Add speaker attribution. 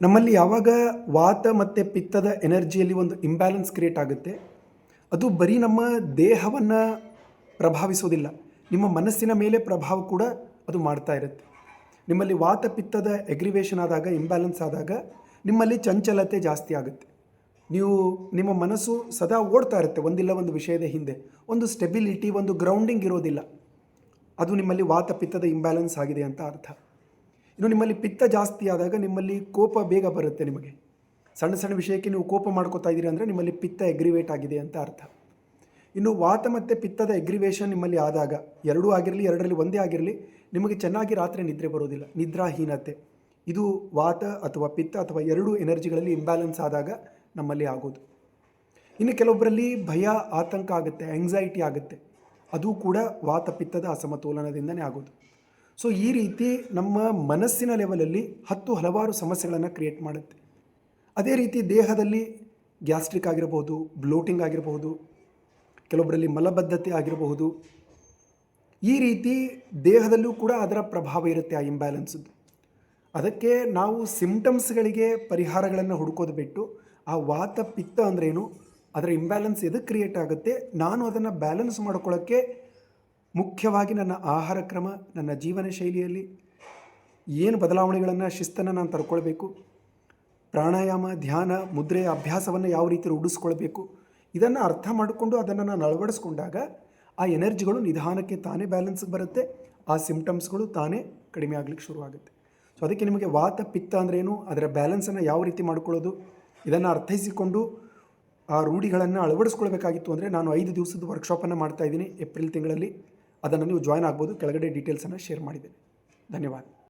Speaker 1: ನಮ್ಮಲ್ಲಿ ಯಾವಾಗ ವಾತ ಮತ್ತು ಪಿತ್ತದ ಎನರ್ಜಿಯಲ್ಲಿ ಒಂದು ಇಂಬ್ಯಾಲೆನ್ಸ್ ಕ್ರಿಯೇಟ್ ಆಗುತ್ತೆ, ಅದು ಬರೀ ನಮ್ಮ ದೇಹವನ್ನು ಪ್ರಭಾವಿಸೋದಿಲ್ಲ. ನಿಮ್ಮ ಮನಸ್ಸಿನ ಮೇಲೆ ಪ್ರಭಾವ ಕೂಡ ಅದು ಮಾಡ್ತಾ ಇರುತ್ತೆ. ನಿಮ್ಮಲ್ಲಿ ವಾತ ಪಿತ್ತದ ಎಗ್ರಿವೇಶನ್ ಆದಾಗ ಇಂಬ್ಯಾಲೆನ್ಸ್ ಆದಾಗ, ನಿಮ್ಮಲ್ಲಿ ಚಂಚಲತೆ ಜಾಸ್ತಿ ಆಗುತ್ತೆ. ನೀವು, ನಿಮ್ಮ ಮನಸ್ಸು ಸದಾ ಓಡ್ತಾ ಇರುತ್ತೆ, ಒಂದಿಲ್ಲ ಒಂದು ವಿಷಯದ ಹಿಂದೆ. ಒಂದು ಸ್ಟೆಬಿಲಿಟಿ ಒಂದು ಗ್ರೌಂಡಿಂಗ್ ಇರೋದಿಲ್ಲ. ಅದು ನಿಮ್ಮಲ್ಲಿ ವಾತ ಪಿತ್ತದ ಇಂಬ್ಯಾಲೆನ್ಸ್ ಆಗಿದೆ ಅಂತ ಅರ್ಥ. ಇನ್ನು ನಿಮ್ಮಲ್ಲಿ ಪಿತ್ತ ಜಾಸ್ತಿ ಆದಾಗ ನಿಮ್ಮಲ್ಲಿ ಕೋಪ ಬೇಗ ಬರುತ್ತೆ ನಿಮಗೆ. ಸಣ್ಣ ಸಣ್ಣ ವಿಷಯಕ್ಕೆ ನೀವು ಕೋಪ ಮಾಡ್ಕೋತಾ ಇದ್ದೀರಿ ಅಂದರೆ ನಿಮ್ಮಲ್ಲಿ ಪಿತ್ತ ಎಗ್ರಿವೇಟ್ ಆಗಿದೆ ಅಂತ ಅರ್ಥ. ಇನ್ನು ವಾತ ಮತ್ತು ಪಿತ್ತದ ಎಗ್ರಿವೇಷನ್ ನಿಮ್ಮಲ್ಲಿ ಆದಾಗ, ಎರಡೂ ಆಗಿರಲಿ, ಎರಡರಲ್ಲಿ ಒಂದೇ ಆಗಿರಲಿ, ನಿಮಗೆ ಚೆನ್ನಾಗಿ ರಾತ್ರಿ ನಿದ್ರೆ ಬರೋದಿಲ್ಲ ನಿದ್ರಾಹೀನತೆ. ಇದು ವಾತ ಅಥವಾ ಪಿತ್ತ ಅಥವಾ ಎರಡೂ ಎನರ್ಜಿಗಳಲ್ಲಿ ಇಂಬ್ಯಾಲೆನ್ಸ್ ಆದಾಗ ನಮ್ಮಲ್ಲಿ ಆಗೋದು. ಇನ್ನು ಕೆಲವೊಬ್ಬರಲ್ಲಿ ಭಯ, ಆತಂಕ ಆಗುತ್ತೆ ಆಂಗ್ಸೈಟಿ ಆಗುತ್ತೆ. ಅದು ಕೂಡ ವಾತ ಪಿತ್ತದ ಅಸಮತೋಲನದಿಂದನೇ ಆಗೋದು. ಸೊ ಈ ರೀತಿ ನಮ್ಮ ಮನಸ್ಸಿನ ಲೆವೆಲಲ್ಲಿ ಹತ್ತು ಹಲವಾರು ಸಮಸ್ಯೆಗಳನ್ನು ಕ್ರಿಯೇಟ್ ಮಾಡುತ್ತೆ. ಅದೇ ರೀತಿ ದೇಹದಲ್ಲಿ ಗ್ಯಾಸ್ಟ್ರಿಕ್ ಆಗಿರಬಹುದು ಬ್ಲೋಟಿಂಗ್ ಆಗಿರಬಹುದು ಕೆಲವೊಬ್ಬರಲ್ಲಿ ಮಲಬದ್ಧತೆ ಆಗಿರಬಹುದು ಈ ರೀತಿ ದೇಹದಲ್ಲೂ ಕೂಡ ಅದರ ಪ್ರಭಾವ ಇರುತ್ತೆ ಆ ಇಂಬ್ಯಾಲೆನ್ಸದ್ದು ಅದಕ್ಕೆ ನಾವು ಸಿಂಪ್ಟಮ್ಸ್ಗಳಿಗೆ ಪರಿಹಾರಗಳನ್ನು ಹುಡುಕೋದು ಬಿಟ್ಟು ಆ ವಾತ ಪಿತ್ತ ಅಂದ್ರೇನು, ಅದರ ಇಂಬ್ಯಾಲೆನ್ಸ್ ಎದಕ್ಕೆ ಕ್ರಿಯೇಟ್ ಆಗುತ್ತೆ, ನಾನು ಅದನ್ನು ಬ್ಯಾಲೆನ್ಸ್ ಮಾಡ್ಕೊಳ್ಳೋಕ್ಕೆ ಮುಖ್ಯವಾಗಿ ನನ್ನ ಆಹಾರ ಕ್ರಮ, ನನ್ನ ಜೀವನ ಶೈಲಿಯಲ್ಲಿ ಏನು ಬದಲಾವಣೆಗಳನ್ನು, ಶಿಸ್ತನ್ನು ನಾನು ತರ್ಕೊಳ್ಬೇಕು ಪ್ರಾಣಾಯಾಮ, ಧ್ಯಾನ, ಮುದ್ರೆ, ಅಭ್ಯಾಸವನ್ನು ಯಾವ ರೀತಿ ರೂಢಿಸ್ಕೊಳ್ಬೇಕು, ಇದನ್ನು ಅರ್ಥ ಮಾಡಿಕೊಂಡು ಅದನ್ನು ನಾನು ಅಳವಡಿಸ್ಕೊಂಡಾಗ ಆ ಎನರ್ಜಿಗಳು ನಿಧಾನಕ್ಕೆ ತಾನೇ ಬ್ಯಾಲೆನ್ಸ್ಗೆ ಬರುತ್ತೆ, ಆ ಸಿಂಪ್ಟಮ್ಸ್ಗಳು ತಾನೇ ಕಡಿಮೆ ಆಗಲಿಕ್ಕೆ ಶುರುವಾಗುತ್ತೆ. ಸೊ ಅದಕ್ಕೆ ನಿಮಗೆ ವಾತ, ಪಿತ್ತ ಅಂದ್ರೇನು ಅದರ ಬ್ಯಾಲೆನ್ಸನ್ನು ಯಾವ ರೀತಿ ಮಾಡ್ಕೊಳ್ಳೋದು, ಇದನ್ನು ಅರ್ಥೈಸಿಕೊಂಡು ಆ ರೂಢಿಗಳನ್ನು ಅಳವಡಿಸ್ಕೊಳ್ಬೇಕಾಗಿತ್ತು ಅಂದರೆ ನಾನು ಐದು ದಿವಸದ ವರ್ಕ್ಶಾಪನ್ನು ಮಾಡ್ತಾ ಇದ್ದೀನಿ, ಏಪ್ರಿಲ್ ತಿಂಗಳಲ್ಲಿ. ಅದನ್ನು ನೀವು ಜಾಯ್ನ್ ಆಗ್ಬೋದು. ಕೆಳಗಡೆ ಡೀಟೇಲ್ಸನ್ನು ಶೇರ್ ಮಾಡಿದ್ದೇನೆ. ಧನ್ಯವಾದ.